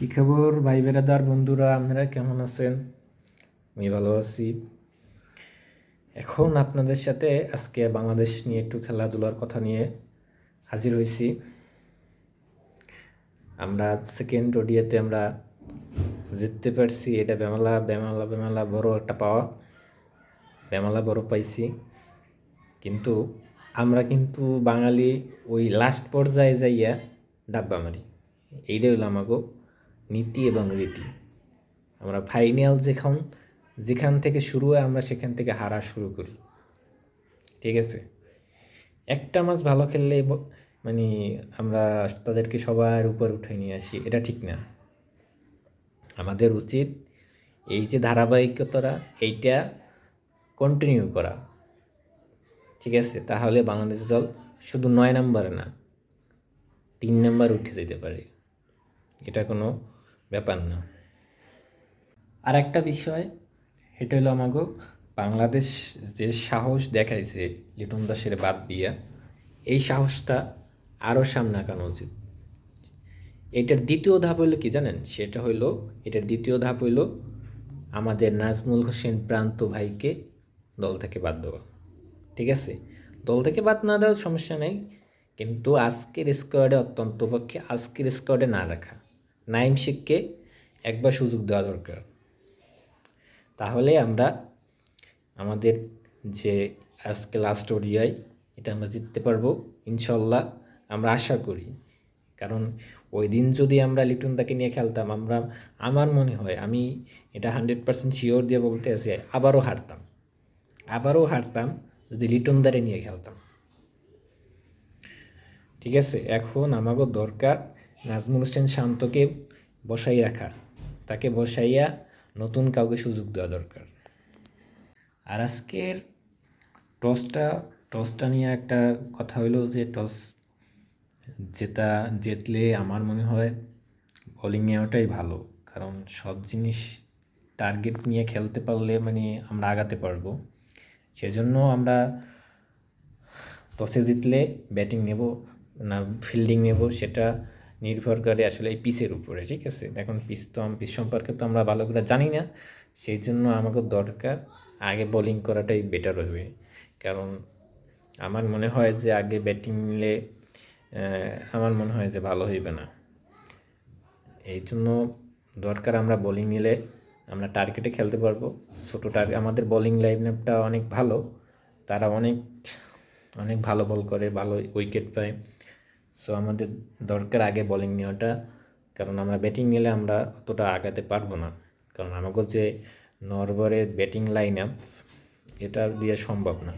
কি খবর? ভাই বেড়াদার বন্ধুরা, আপনারা কেমন আছেন? আমি ভালো আছি। এখন আপনাদের সাথে আজকে বাংলাদেশ নিয়ে একটু খেলাধুলার কথা নিয়ে হাজির হয়েছি। আমরা সেকেন্ড ওডিয়াতে আমরা জিততে পারছি। এটা বেমালা বেমালা বেমালা বড় একটা পাওয়া। বেমালা বড় পাইছি। কিন্তু আমরা কিন্তু বাঙালি ওই লাস্ট পর্যায়ে যাইয়া ডাব্বা মারি। এইটাই হলো আমাকে নীতি এবং রীতি। আমরা ফাইনাল যেখান যেখান থেকে শুরু হয় আমরা সেখান থেকে হারা শুরু করি। ঠিক আছে? একটা মাস ভালো খেললে মানে আমরা তাদেরকে সবার উপর উঠে নিয়ে আসি, এটা ঠিক না। আমাদের উচিত এই যে ধারাবাহিকতাটা, এইটা কন্টিনিউ করা। ঠিক আছে? তাহলে বাংলাদেশ দল শুধু নয় নাম্বারে না, তিন নাম্বার উঠে যেতে পারে। এটা কোনো ব্যাপার না। আর একটা বিষয় এটা আমাকে বাংলাদেশ যে সাহস দেখাইছে লিটন দাসের বাদ দিয়া, এই সাহসটা আরও সামনে আঁকানো উচিত। এটার দ্বিতীয় ধাপ হইল কি জানেন? সেটা হইল, এটার দ্বিতীয় ধাপ হইল আমাদের নাজমুল হোসেন প্রান্ত ভাইকে দল থেকে বাদ দেওয়া। ঠিক আছে? দল থেকে বাদ না দেওয়ার সমস্যা নেই, কিন্তু আজকের স্কোয়াডে অত্যন্ত পক্ষে, আজকের স্কোয়াডে না রাখা। নাইম শেখকে একবার সুযোগ দেওয়া দরকার। তাহলে আমরা আমাদের যে আজকে লাস্ট ওডিআই এটা আমরা জিততে পারব। ইনশাল্লাহ আমরা আশা করি। কারণ ওই দিন যদি আমরা লিটনদাকে নিয়ে খেলতাম, আমরা, আমার মনে হয় আমি এটা হান্ড্রেড পার্সেন্ট শিওর দিয়ে বলতে আছি, আবারও হারতাম। আবারও হারতাম যদি লিটনদারে নিয়ে খেলতাম। ঠিক আছে? এখন আমাকে দরকার নাজমুল হোসেন শান্তকে বসাই রাখা। তাকে বসাইয়া নতুন কাউকে সুযোগ দেওয়া দরকার। আর আজকের টসটা টসটা নিয়ে একটা কথা হইল যে, টস জেতা, জিতলে আমার মনে হয় বোলিং নেওয়াটাই ভালো। কারণ সব জিনিস টার্গেট নিয়ে খেলতে পারলে মানে আমরা আগাতে পারব। সেজন্য আমরা টসে জিতলে ব্যাটিং নেব না ফিল্ডিং নেব, সেটা নির্ভর করে আসলে এই পিচের উপরে, ঠিক আছে? এখন পিস তো পিচ সম্পর্কে তো আমরা ভালো করে জানি না। সেই জন্য আমাকে দরকার আগে বোলিং করাটাই বেটার হবে। কারণ আমার মনে হয় যে আগে ব্যাটিং নিলে আমার মনে হয় যে ভালো হইবে না। এই জন্য দরকার আমরা বোলিং নিলে আমরা টার্গেটে খেলতে পারব। ছোটো টার্গেট আমাদের বোলিং লাইন অনেক ভালো। তারা অনেক অনেক ভালো বল করে, ভালো উইকেট পায়। সো আমাদের দরকার আগে বলিং নেওয়াটা, কারণ আমরা ব্যাটিং নিলে আমরা অতটা আগাতে পারব না। কারণ আমাকে যে নরবরের ব্যাটিং লাইন আপ এটা দিয়ে সম্ভব না।